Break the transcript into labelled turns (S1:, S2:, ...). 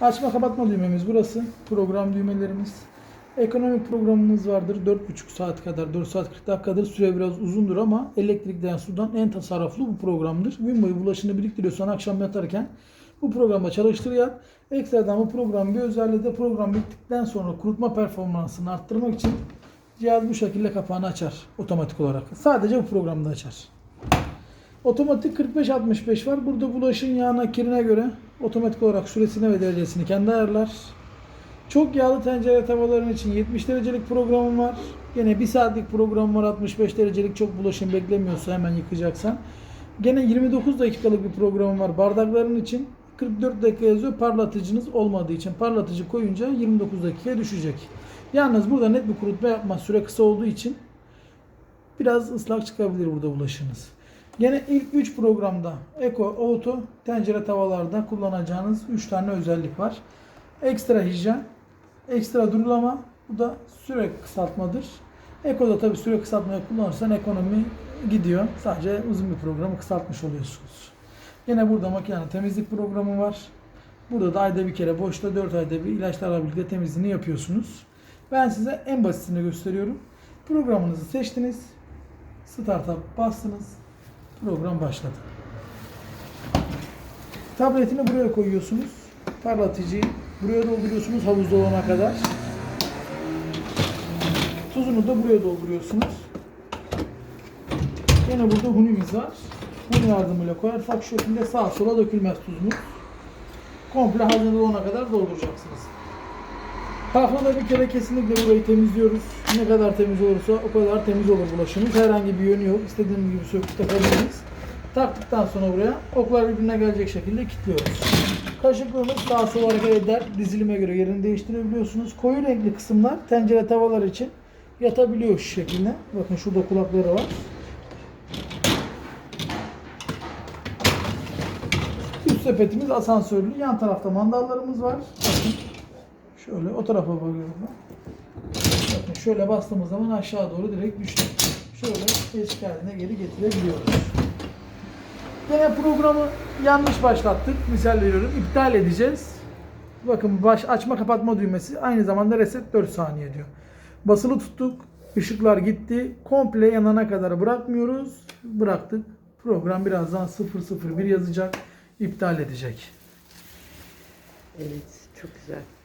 S1: Açma kapatma düğmemiz burası. Program düğmelerimiz. Ekonomik programımız vardır. 4,5 saat kadar, 4 saat 40 dakikadır. Süre biraz uzundur ama elektrikten sudan en tasarruflu bu programdır. Gün boyu bulaşını biriktiriyorsan akşam yatarken bu programda çalıştırıyor. Ekstradan bu programın bir özelliği de program bittikten sonra kurutma performansını arttırmak için cihaz bu şekilde kapağını açar otomatik olarak. Sadece bu programda açar. Otomatik 45-65 var. Burada bulaşın yağına, kirine göre otomatik olarak süresini ve derecesini kendi ayarlar. Çok yağlı tencere tavaların için 70 derecelik programım var. Yine 1 saatlik program var 65 derecelik çok bulaşın beklemiyorsa hemen yıkayacaksan. Gene 29 dakikalık bir programım var bardakların için. 44 dakika yazıyor parlatıcınız olmadığı için. Parlatıcı koyunca 29 dakikaya düşecek. Yalnız burada net bir kurutma yapmaz. Süre kısa olduğu için biraz ıslak çıkabilir burada bulaşınız. Gene ilk 3 programda Eco, Auto, tencere tavalarda kullanacağınız 3 tane özellik var. Ekstra hijyen, ekstra durulama, bu da süre kısaltmadır. Eco'da tabi süre kısaltmayı kullanırsan ekonomi gidiyor. Sadece uzun bir programı kısaltmış oluyorsunuz. Yine burada makine temizlik programı var. Burada da ayda bir kere boşta 4 ayda bir ilaçlarla birlikte temizliğini yapıyorsunuz. Ben size en basitini gösteriyorum. Programınızı seçtiniz. Start'a bastınız. Program başladı. Tabletini buraya koyuyorsunuz. Parlatıcıyı buraya dolduruyorsunuz havuzda olana kadar. Tuzunu da buraya dolduruyorsunuz. Yine burada hunimiz var. Hun yardımıyla koyarsak şu şekilde sağa sola dökülmez tuzumuz. Komple hazır olana kadar dolduracaksınız. Haftada bir kere kesinlikle burayı temizliyoruz. Ne kadar temiz olursa o kadar temiz olur bulaşımız. Herhangi bir yönü yok. İstediğimiz gibi söküp takabiliriz. Taktıktan sonra buraya oklar birbirine gelecek şekilde kilitliyoruz. Kaşıklığımız sağa sola hareket eder. Dizilime göre yerini değiştirebiliyorsunuz. Koyu renkli kısımlar tencere tavalar için yatabiliyor şu şekilde. Bakın şurada kulakları var. Üst sepetimiz asansörlü. Yan tarafta mandallarımız var. Bakın. Şöyle o tarafa bakıyorum. Bakın şöyle bastığımız zaman aşağı doğru direkt düştü. Şöyle eski haline geri getirebiliyoruz. Yine programı yanlış başlattık. Misal veriyorum. İptal edeceğiz. Bakın baş açma kapatma düğmesi aynı zamanda reset 4 saniye diyor. Basılı tuttuk. Işıklar gitti. Komple yanana kadar bırakmıyoruz. Bıraktık. Program birazdan 001 yazacak. İptal edecek.
S2: Evet, çok güzel.